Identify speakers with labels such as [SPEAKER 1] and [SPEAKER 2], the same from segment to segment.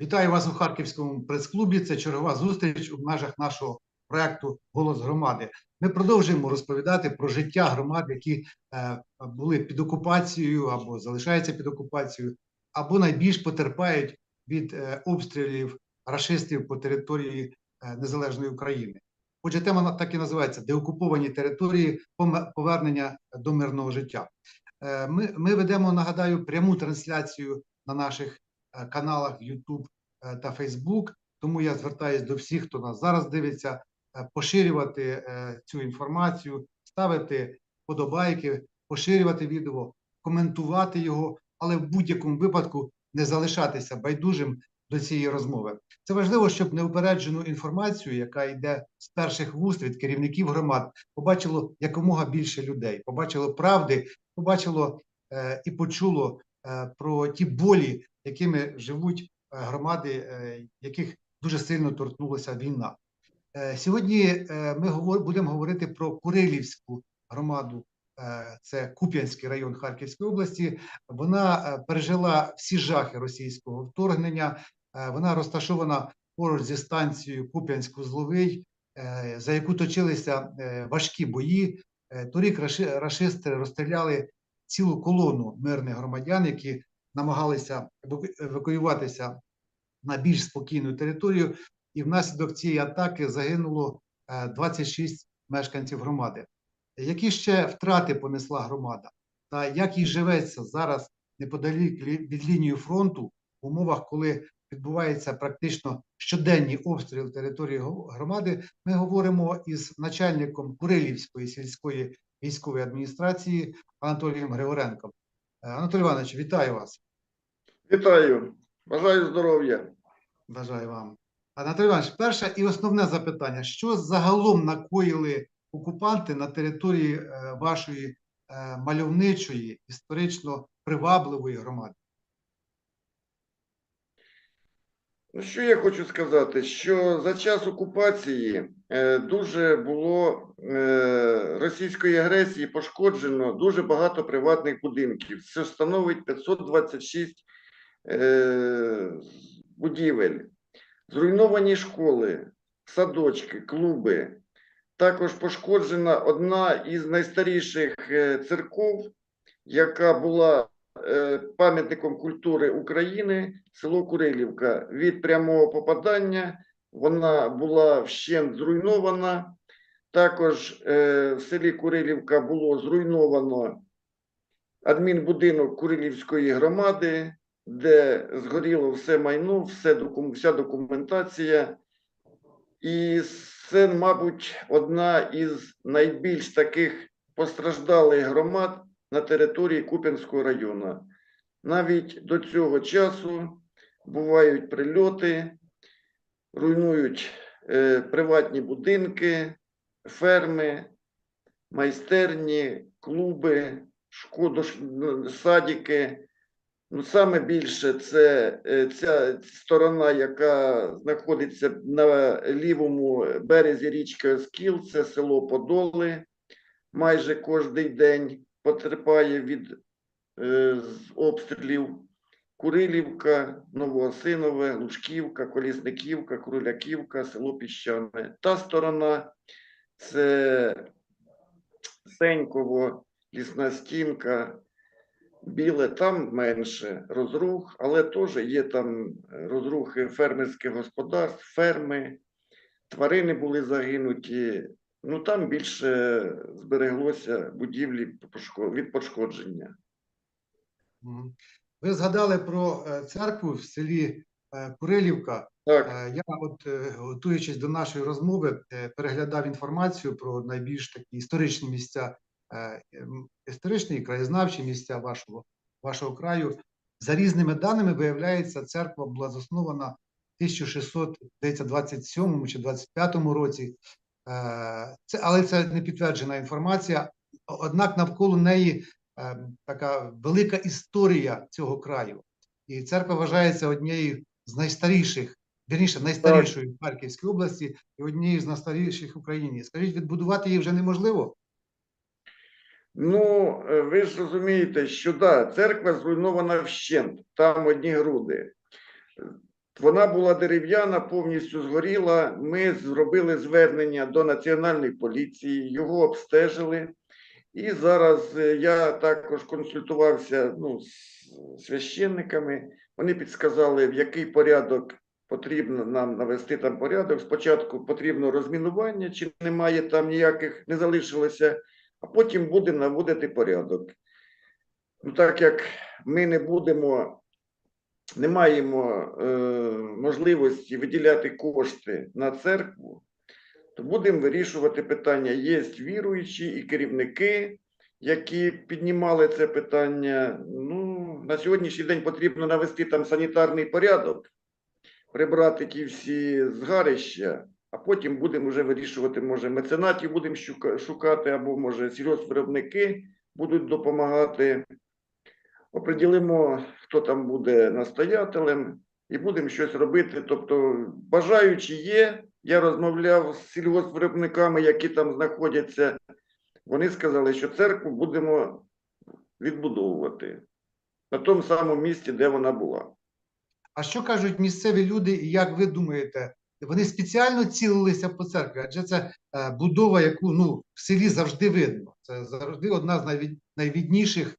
[SPEAKER 1] Вітаю вас у Харківському прес-клубі. Це чергова зустріч у межах нашого проекту Голос громади. Ми продовжуємо розповідати про життя громад, які е, були під окупацією або залишаються під окупацією, або найбільш потерпають від е, обстрілів рашистів по території е, незалежної України. Отже, тема так і називається деокуповані території повернення до мирного життя. Ми, ми ведемо, нагадаю, пряму трансляцію на наших каналах в YouTube е, та Facebook. Тому я звертаюся до всіх, хто нас зараз дивиться, е, поширювати е, цю інформацію, ставити подобайки, поширювати відео, коментувати його, але в будь-якому випадку не залишатися байдужим до цієї розмови. Це важливо, щоб неупереджену інформацію, яка йде з перших вуст від керівників громад, побачило якомога більше людей, побачило правди, побачило е, і почуло е, про ті болі, якими живуть е, громади, е, яких дуже сильно торкнулася війна. Е, Сьогодні ми будемо говорити про Курилівську громаду. Це Куп'янський район Харківської області. Вона пережила всі жахи російського вторгнення. Вона розташована поруч зі станцією Куп'янськ-Узловий, за яку точилися важкі бої. Торік раши- рашисти розстріляли цілу колону мирних громадян, які намагалися еваку- евакуюватися на більш спокійну територію, і внаслідок цієї атаки загинуло е, 26 мешканців громади. Які ще втрати понесла громада, та як їй живеться зараз неподалік від лінії фронту в умовах, коли відбувається практично щоденні обстріли території громади, ми говоримо із начальником Курилівської сільської військової адміністрації Анатолієм Григоренком. Е, Анатолій Іванович, вітаю вас.
[SPEAKER 2] Вітаю, бажаю здоров'я.
[SPEAKER 1] Бажаю вам. Анатолій Іванович, перше і основне запитання: що загалом накоїли окупанти на території е, вашої е, мальовничої, історично привабливої громади?
[SPEAKER 2] Ну, що я хочу сказати, що за час окупації е, дуже було е, російської агресії пошкоджено дуже багато приватних будинків. Це становить 526 е, будівель, зруйновані школи, садочки, клуби. Також пошкоджена одна із найстаріших церков, яка була пам'ятником культури України, село Курилівка. Від прямого попадання вона була вщент зруйнована. Також е, в селі Курилівка було зруйновано адмінбудинок Курилівської громади, де згоріло все майно, все вся документація. І це, мабуть, одна із найбільш таких постраждалих громад на території Куп'янського району. Навіть до цього часу бувають прильоти, руйнують е, приватні будинки, ферми, майстерні, клуби, шкоду, садики. Ну, саме більше це е, ця сторона, яка знаходиться на лівому березі річки Оскіл, це село Подоли. Майже кожний день потерпає від е, обстрілів. Курилівка, Новоосинове, Лужківка, Колісниківка, Круляківка, село Піщане. Та сторона це Сеньково, Лісна Стінка, Біле, там менше розрух, але теж є там розрухи фермерських господарств, ферми, тварини були загинуті. Ну там більше збереглося будівлі від пошкодження.
[SPEAKER 1] Ви згадали про е, церкву в селі е, Курилівка.
[SPEAKER 2] Так,
[SPEAKER 1] Е, Я, от готуючись до нашої розмови, переглядав інформацію про найбільш такі історичні місця, історичні і краєзнавчі місця вашого, вашого краю. За різними даними, виявляється, церква була заснована в 1627 чи 25 році. Е, Це, але це не підтверджена інформація. Однак навколо неї е, така велика історія цього краю. І церква вважається однією з найстаріших вірніше, найстарішої в Харківській області і однією з найстаріших в Україні. Скажіть, відбудувати її вже неможливо?
[SPEAKER 2] ну е, ви ж розумієте, що да, церква зруйнована вщент, там одні груди. Вона була дерев'яна, повністю згоріла. Ми зробили звернення до Національної поліції, його обстежили. І зараз е, я також консультувався ну, з священниками. Вони підсказали, в який порядок потрібно нам навести там порядок. Спочатку потрібно розмінування, чи немає там ніяких, не залишилося, а потім будемо наводити порядок. Ну, так як ми не будемо, не маємо е, можливості виділяти кошти на церкву, то будемо вирішувати питання. Є віруючі і керівники, які піднімали це питання. Ну, на сьогоднішній день потрібно навести там санітарний порядок, прибрати ті всі згарища, а потім будемо вже вирішувати, може, меценатів будемо шукати, або може сільгоспвиробники будуть допомагати. Оприділимо, хто там буде настоятелем, і будемо щось робити. Тобто, бажаючі є. Я розмовляв з сільгоспвиробниками, які там знаходяться. Вони сказали, що церкву будемо відбудовувати на тому самому місці, де вона була.
[SPEAKER 1] А що кажуть місцеві люди, і як ви думаєте, вони спеціально цілилися по церкві? Адже це е, будова, яку ну, в селі завжди видно. Це завжди одна з найвідніших.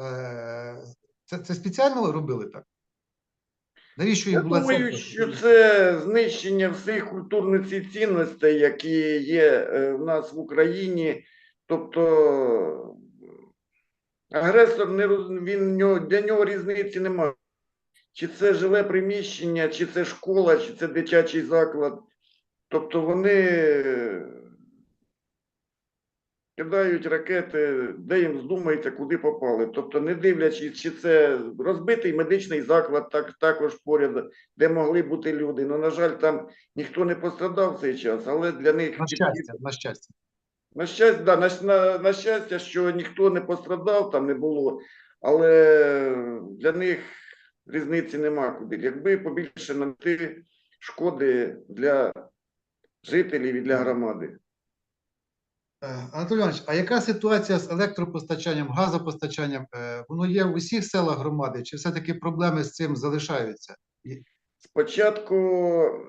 [SPEAKER 1] Е, це, це спеціально робили так? Навіщо
[SPEAKER 2] Я
[SPEAKER 1] їм була
[SPEAKER 2] думаю,
[SPEAKER 1] церква?
[SPEAKER 2] що це знищення всіх культурних цінностей, які є е, в нас в Україні. Тобто агресор не роз- він для нього різниці немає. Чи це жиле приміщення, чи це школа, чи це дитячий заклад. Тобто вони кидають ракети, де їм здумається, куди попали. Тобто, не дивлячись, чи це розбитий медичний заклад, так, також поряд, де могли бути люди. Ну, на жаль, там ніхто не пострадав в цей час, але для них
[SPEAKER 1] На щастя, на щастя.
[SPEAKER 2] на щастя, да, на, на, на щастя, що ніхто не пострадав, там не було, але для них різниці нема куди. Якби побільше нанести шкоди для жителів і для громади.
[SPEAKER 1] Е, Анатолій Іванович, а яка ситуація з електропостачанням, газопостачанням? Е, Воно є в усіх селах громади, чи все-таки проблеми з цим залишаються?
[SPEAKER 2] Спочатку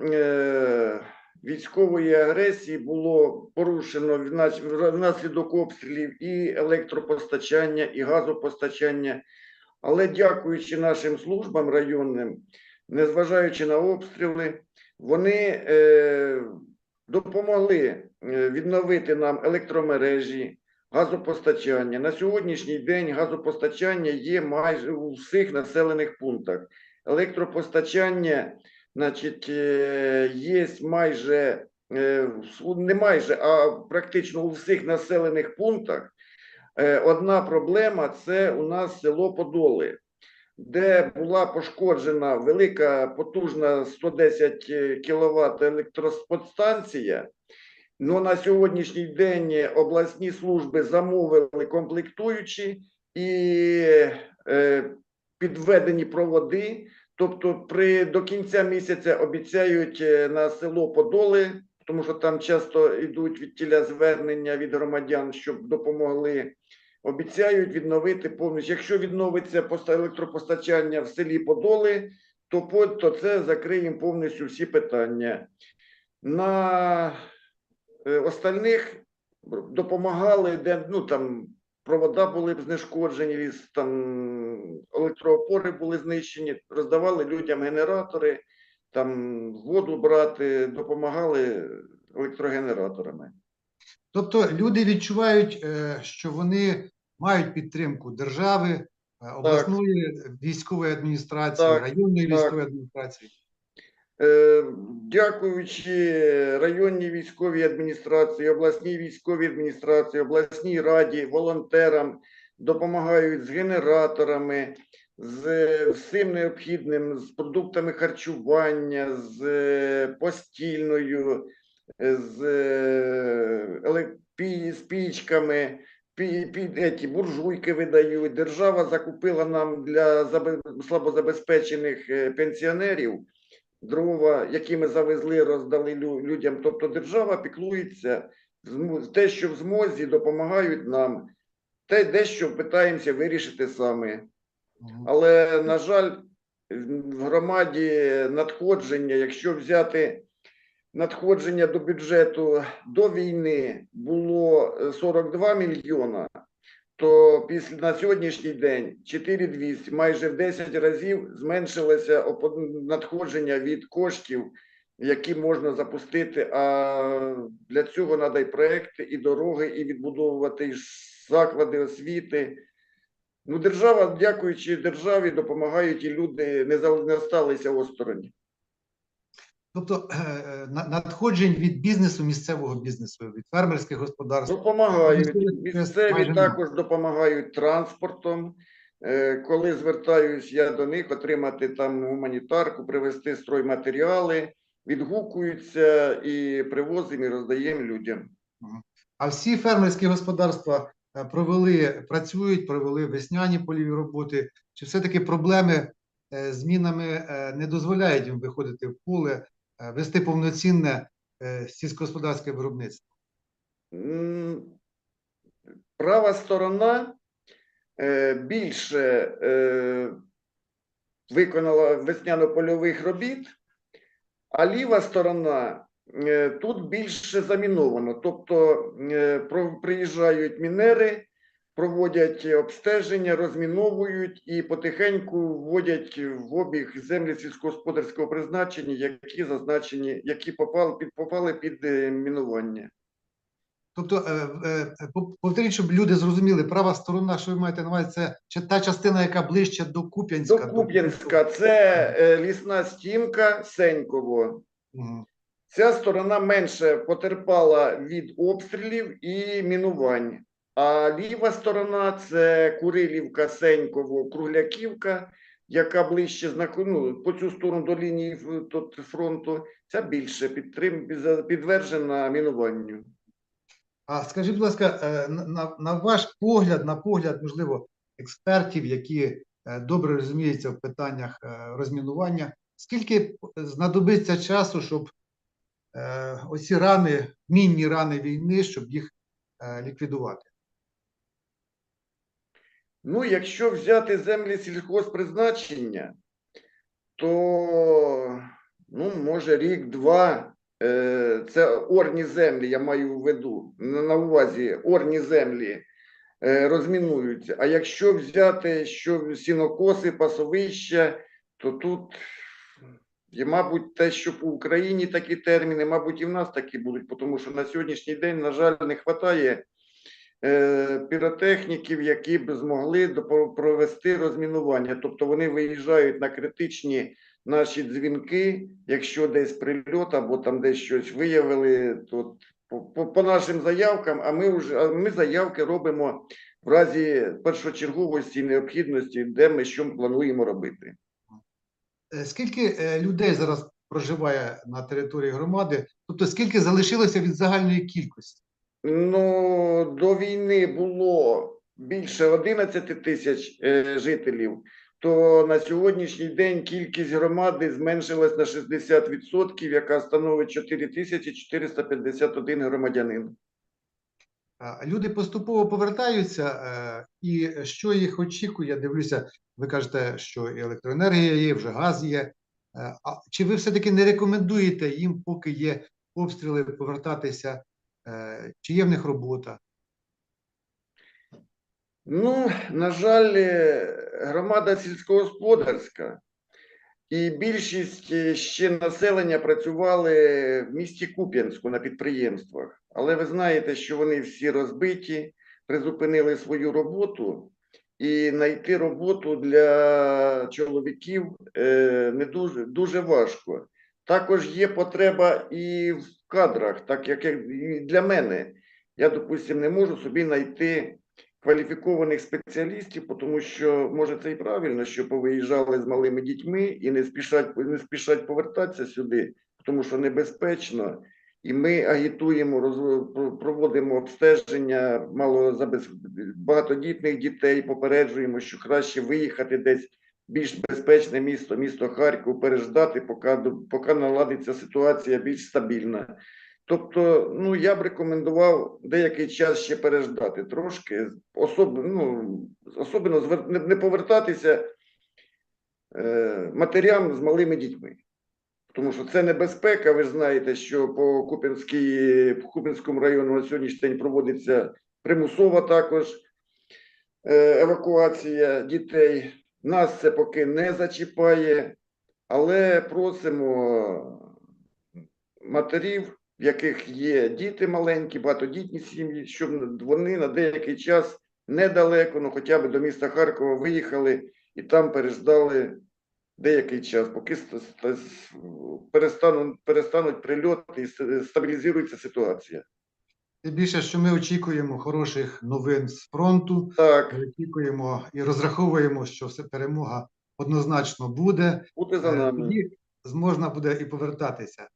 [SPEAKER 2] е, військової агресії було порушено внаслідок обстрілів і електропостачання, і газопостачання. Але дякуючи нашим службам районним, незважаючи на обстріли, вони допомогли е, відновити нам електромережі, газопостачання. На сьогоднішній день газопостачання є майже у всіх населених пунктах. Електропостачання, значить, е, є майже е, не майже, а практично у всіх населених пунктах. Одна проблема це у нас село Подоли, де була пошкоджена велика потужна 110 кВт електроподстанція. Ну на сьогоднішній день обласні служби замовили комплектуючі і е, підведені проводи. Тобто, при до кінця місяця обіцяють е, на село Подоли, тому що там часто йдуть від тіля звернення від громадян, щоб допомогли. Обіцяють відновити повністю. Якщо відновиться поста- електропостачання в селі Подоли, то, то це закриє повністю всі питання. На е, остальних допомагали, де ну там провода були б знешкоджені, там електроопори були знищені, роздавали людям генератори, там воду брати, допомагали електрогенераторами.
[SPEAKER 1] Тобто люди відчувають, е, що вони мають підтримку держави, е, обласної військової адміністрації,
[SPEAKER 2] Так,
[SPEAKER 1] районної
[SPEAKER 2] так.
[SPEAKER 1] військової адміністрації.
[SPEAKER 2] Е, Дякуючи районній військовій адміністрації, обласній військовій адміністрації, обласній раді, волонтерам допомагають з генераторами, з всім необхідним, з продуктами харчування, з е, постільною, з, з пічками. Пі, пі, еті, буржуйки видають. Держава закупила нам для слабозабезпечених е, пенсіонерів дрова, які ми завезли, роздали людям. Тобто держава піклується те, що в змозі допомагають нам, те, дещо питаємося вирішити самі. Але, на жаль, в громаді надходження, якщо взяти надходження до бюджету до війни було е, 42 мільйона, то після на сьогоднішній день 4200, майже в 10 разів зменшилося надходження від коштів, які можна запустити. А для цього треба і проекти, і дороги, і відбудовувати і заклади освіти. Ну, держава, дякуючи державі, допомагають і люди не залишилися осторонь.
[SPEAKER 1] Тобто е, е, на- надходжень від бізнесу, місцевого бізнесу, від фермерських господарств.
[SPEAKER 2] Допомагають.
[SPEAKER 1] Місцеві це
[SPEAKER 2] Місцеві також допомагають транспортом. Е, Коли звертаюсь я до них отримати там гуманітарку, привезти стройматеріали, відгукуються і привозимо і роздаємо людям.
[SPEAKER 1] А всі фермерські господарства провели, працюють, провели весняні польові роботи. Чи все-таки проблеми з мінами е, не дозволяють їм виходити в поле, вести повноцінне е, сільськогосподарське виробництво?
[SPEAKER 2] Права сторона е, більше е, виконала весняно-польових робіт, а ліва сторона е, тут більше заміновано. Тобто е, приїжджають мінери, проводять обстеження, розміновують і потихеньку вводять в обіг землі сільськогосподарського призначення, які зазначені, які попали під попали під е, мінування.
[SPEAKER 1] Тобто, е, е, повторіть, щоб люди зрозуміли, права сторона, що ви маєте на увазі, це чи та частина, яка ближче до Куп'янська.
[SPEAKER 2] До Куп'янська це лісна стінка Сеньково. Ця сторона менше потерпала від обстрілів і мінувань. А ліва сторона це Курилівка, Сеньково, Кругляківка, яка ближче ну, по цю сторону до лінії фронту. Ця більше підтрим... підтверджена мінуванню.
[SPEAKER 1] А скажіть, будь ласка, е, на, на, ваш погляд, на погляд, можливо, експертів, які е, добре розуміються в питаннях е, розмінування, скільки знадобиться часу, щоб оці рани, мінні рани війни, щоб їх ліквідувати?
[SPEAKER 2] Ну, якщо взяти землі сільхозпризначення, то ну, може рік-два. Е, Це орні землі, я маю в виду на увазі орні землі е, розмінуються. А якщо взяти що сінокоси, пасовища, то тут є, мабуть, те, що по Україні такі терміни, мабуть, і в нас такі будуть, тому що на сьогоднішній день, на жаль, не вистачає піротехніків, які б змогли провести розмінування. Тобто вони виїжджають на критичні наші дзвінки, якщо десь прильот або там десь щось виявили, то по, по, нашим заявкам, а ми вже ми заявки робимо в разі першочерговості необхідності, де ми що плануємо робити.
[SPEAKER 1] Е, Скільки е, людей зараз проживає на території громади? Тобто, скільки залишилося від загальної кількості?
[SPEAKER 2] Ну, до війни було більше 11 тисяч е, жителів, то на сьогоднішній день кількість громади зменшилась на 60%, яка становить 4451 громадянин.
[SPEAKER 1] Люди поступово повертаються, е, і що їх очікує? Я дивлюся, ви кажете, що і електроенергія є, вже газ є. Е, А чи ви все-таки не рекомендуєте їм, поки є обстріли, повертатися? Е, Чи є в них робота?
[SPEAKER 2] Ну, на жаль, е, громада сільськогосподарська, і більшість е, ще населення працювали в місті Куп'янську на підприємствах. Але ви знаєте, що вони всі розбиті, призупинили свою роботу, і знайти роботу для чоловіків не дуже, дуже важко. Також є потреба і в кадрах, так як і для мене. Я, допустим, не можу собі знайти кваліфікованих спеціалістів, тому що може це і правильно, що повиїжджали з малими дітьми і не спішать не спішать повертатися сюди, тому що небезпечно. І ми агітуємо, роз- про- проводимо обстеження малозабез... багатодітних дітей, попереджуємо, що краще виїхати десь більш безпечне місто, місто Харків, переждати, поки, поки наладиться ситуація більш стабільна. Тобто, ну я б рекомендував деякий час ще переждати трошки, особ... ну, особливо звер... не, повертатися е, матерям з малими дітьми. Тому що це небезпека. Ви знаєте, що по, Куп'янській, по Куп'янському району на сьогоднішній день проводиться примусова також е, евакуація дітей. Нас це поки не зачіпає, але просимо матерів, в яких є діти маленькі, багатодітні сім'ї, щоб вони на деякий час недалеко, ну хоча б до міста Харкова виїхали і там переждали деякий час, поки ст- ст- перестануть, перестануть прильоти і стабілізується ситуація.
[SPEAKER 1] Тим більше, що ми очікуємо хороших новин з фронту.
[SPEAKER 2] Так,
[SPEAKER 1] очікуємо і розраховуємо, що все перемога однозначно буде.
[SPEAKER 2] бути за
[SPEAKER 1] Е,
[SPEAKER 2] нами.
[SPEAKER 1] Тоді можна буде і повертатися.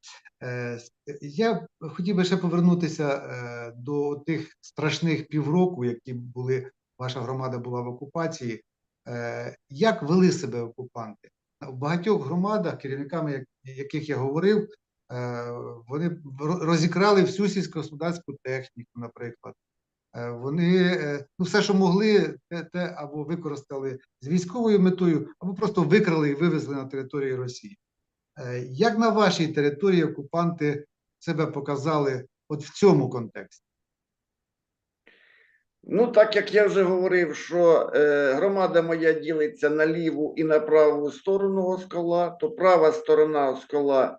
[SPEAKER 1] Е, Я хотів би ще повернутися е, до тих страшних півроку, які були, ваша громада була в окупації. Як вели себе окупанти? В багатьох громадах, керівниками яких я говорив, вони розікрали всю сільськогосподарську техніку, наприклад. Е, Вони е, ну, все, що могли, те, те або використали з військовою метою, або просто викрали і вивезли на територію Росії. Е, Як на вашій території окупанти себе показали от в цьому контексті?
[SPEAKER 2] Ну, так як я вже говорив, що е, громада моя ділиться на ліву і на праву сторону Оскола, то права сторона Оскола е,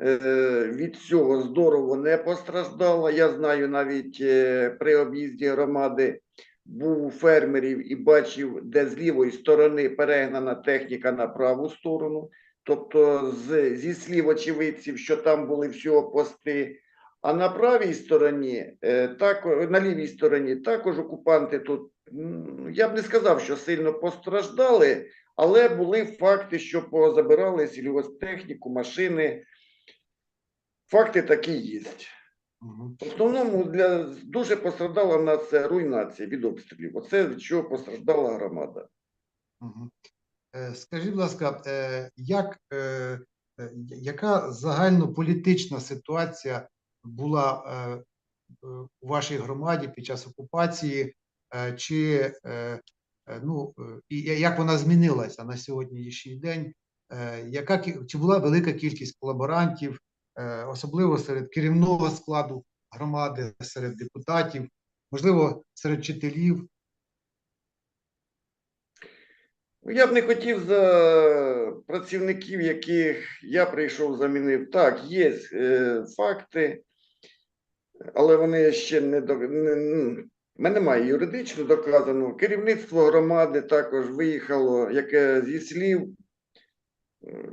[SPEAKER 2] від цього здорово не постраждала. Я знаю навіть е, при об'їзді громади був у фермерів і бачив, де з лівої сторони перегнана техніка на праву сторону. Тобто, з, зі слів очевидців, що там були всього пости. А на правій стороні, е, так, на лівій стороні також окупанти тут, я б не сказав, що сильно постраждали, але були факти, що позабирали сільгосптехніку, машини. Факти такі є. В основному для дуже постраждала в нас це руйнація від обстрілів. Оце від чого постраждала громада.
[SPEAKER 1] Е, Скажіть, будь ласка, е, як, е, яка загальнополітична ситуація була у вашій громаді під час окупації? Чи, ну, і як вона змінилася на сьогоднішній день? Яка, чи була велика кількість колаборантів, особливо серед керівного складу громади, серед депутатів, можливо, серед вчителів?
[SPEAKER 2] Ну, Я б не хотів за працівників, яких я прийшов, замінив. Так, є е, факти, але вони ще не до ну, мене немає юридично доказано. Керівництво громади також виїхало, яке зі слів е,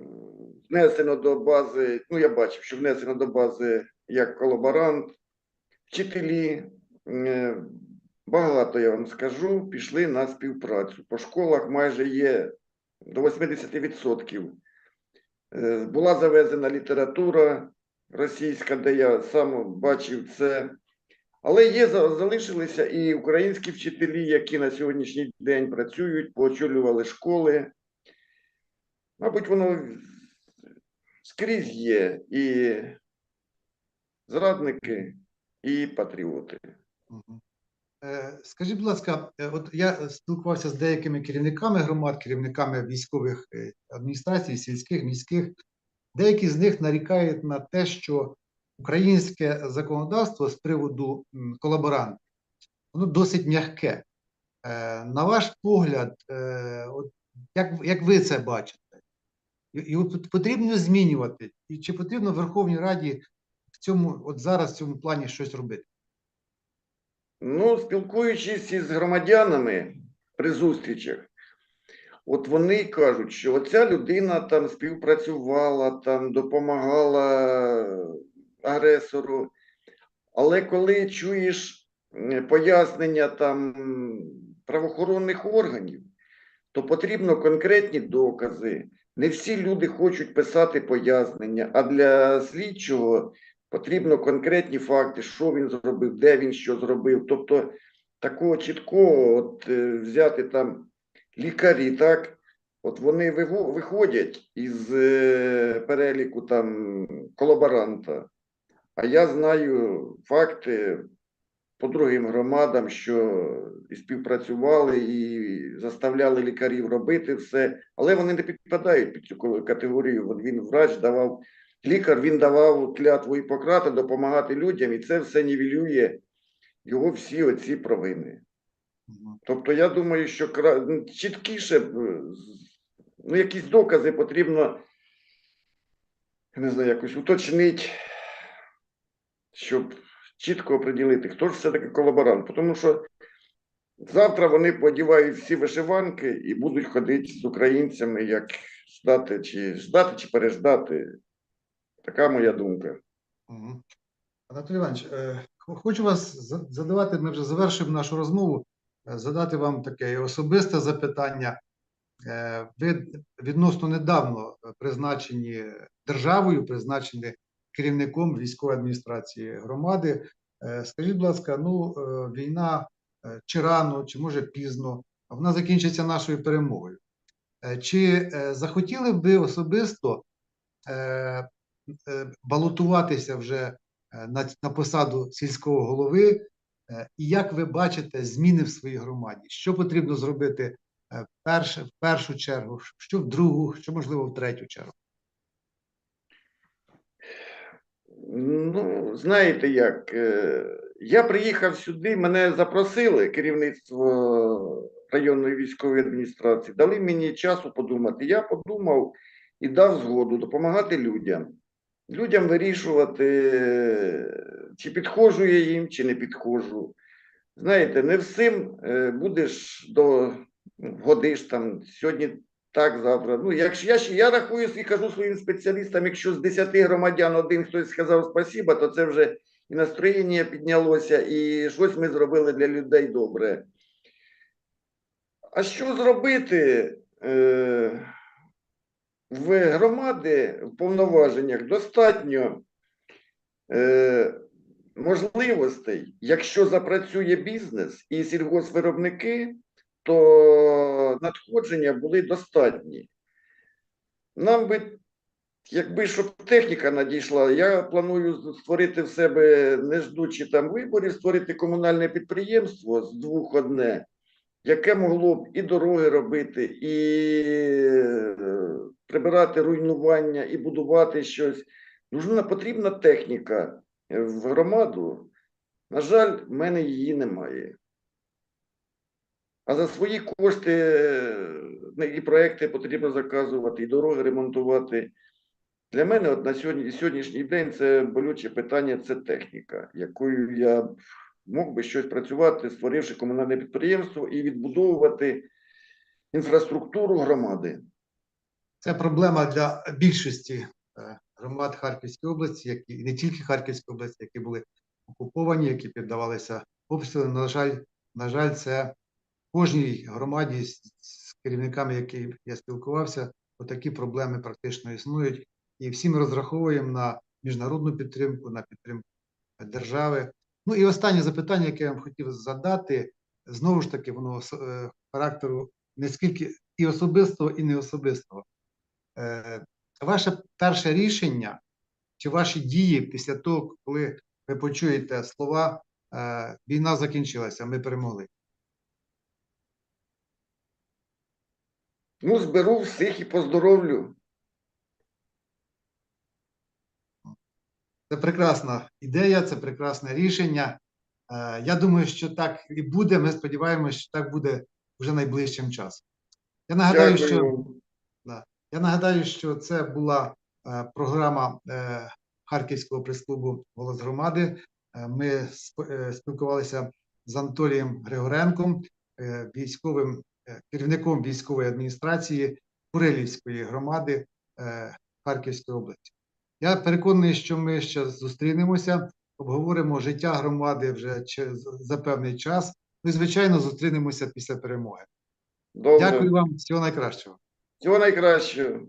[SPEAKER 2] внесено до бази. Ну, я бачив, що внесено до бази як колаборант, вчителі. е, Багато я вам скажу, пішли на співпрацю. По школах майже є до 80%. Е, Була завезена література російська, де я сам бачив це. Але є, залишилися і українські вчителі, які на сьогоднішній день працюють, поочолювали школи. Мабуть, воно скрізь є і зрадники, і патріоти.
[SPEAKER 1] Е, Скажіть, будь ласка, е, от я спілкувався з деякими керівниками громад, керівниками військових е, адміністрацій, сільських, міських. Деякі з них нарікають на те, що українське законодавство з приводу колаборантів воно досить м'яке. На ваш погляд, от як, як ви це бачите? Його потрібно змінювати? І чи потрібно Верховній Раді в цьому, от зараз в цьому плані щось робити?
[SPEAKER 2] Ну, спілкуючись із громадянами при зустрічах, от вони кажуть, що оця людина там співпрацювала, там допомагала агресору. Але коли чуєш пояснення там правоохоронних органів, то потрібно конкретні докази. Не всі люди хочуть писати пояснення, а для слідчого потрібно конкретні факти, що він зробив, де він що зробив. Тобто такого чіткого от, е, взяти там лікарі, так, от вони виходять із е, переліку там колаборанта. А я знаю факти по другим громадам, що і співпрацювали, і заставляли лікарів робити все, але вони не підпадають під цю категорію. От він врач давав, лікар він давав клятву Гіппократа допомагати людям, і це все нівелює його всі оці провини. Тобто, я думаю, що кра- ну, чіткіше, ну, якісь докази потрібно, не знаю, якось уточнити, щоб чітко оприділити, хто ж все-таки колаборант. Тому що завтра вони подівають всі вишиванки і будуть ходити з українцями, як ждати чи ждати, чи переждати. Така моя думка.
[SPEAKER 1] Мгм. Анатолій Іванович, е, хочу вас задавати, ми вже завершуємо нашу розмову, е, задати вам таке особисте запитання. Е, Ви відносно недавно призначені державою, призначені керівником військової адміністрації громади. Е, Скажіть, будь ласка, ну е, війна е, чи рано, чи може пізно, вона закінчиться нашою перемогою. Чи захотіли б ви особисто балотуватися вже на, посаду сільського голови, і як ви бачите зміни в своїй громаді? Що потрібно зробити в першу чергу, що в другу, що можливо в третю чергу?
[SPEAKER 2] Ну, знаєте як, е, я приїхав сюди, мене запросили керівництво районної військової адміністрації, дали мені часу подумати. Я подумав і дав згоду допомагати людям. Людям вирішувати, чи підходжу я їм, чи не підходжу. Знаєте, не всім е, будеш до ну, годиш там сьогодні так, завтра. Ну, якщо я, ще- я рахую і кажу своїм спеціалістам, якщо з 10 громадян один хтось сказав спасіба, то це вже і настроєння піднялося, і щось ми зробили для людей добре. А що зробити е, в громади в повноваженнях достатньо е, можливостей, якщо запрацює бізнес і сільгоспвиробники, то надходження були достатні. Нам би, якби щоб техніка надійшла, я планую створити в себе, не ждучи там виборів, створити комунальне підприємство з двох одне, яке могло б і дороги робити, і е, прибирати руйнування, і будувати щось. Нужна потрібна техніка в громаду. На жаль, в мене її немає. А за свої кошти е, і проекти потрібно заказувати, і дороги ремонтувати. Для мене от на сьогодні, сьогоднішній день це болюче питання це техніка, якою я мог би щось працювати, створивши комунальне підприємство і відбудовувати інфраструктуру громади.
[SPEAKER 1] Це проблема для більшості е, громад Харківської області, які не тільки Харківської області, які були окуповані, які піддавалися обстрілам. На жаль, на жаль, це кожній громаді з, керівниками, які я спілкувався, отакі проблеми практично існують. І всі ми розраховуємо на міжнародну підтримку, на підтримку держави. Ну і останнє запитання, яке я вам хотів задати, знову ж таки, воно е, характеру не скільки і особистого, і неособистого. Е, Ваше перше рішення чи ваші дії після того, коли ви почуєте слова е, війна закінчилася, ми перемогли.
[SPEAKER 2] Ну, зберу всіх і поздоровлю.
[SPEAKER 1] Це прекрасна ідея, це прекрасне рішення. Е, Я думаю, що так і буде. Ми сподіваємося, що так буде вже найближчим часом. Я нагадаю, що
[SPEAKER 2] Дякую.
[SPEAKER 1] Я нагадаю, що це була е, програма е, Харківського прес-клубу Голос громади. Е, Ми сп- е, спілкувалися з Анатолієм Григоренком, е, військовим керівником військової адміністрації Курилівської громади е, Харківської області. Я переконаний, що ми ще зустрінемося, обговоримо життя громади вже за певний час. Ми, звичайно, зустрінемося після перемоги.
[SPEAKER 2] Добре.
[SPEAKER 1] Дякую вам, всього найкращого.
[SPEAKER 2] Всього найкращого.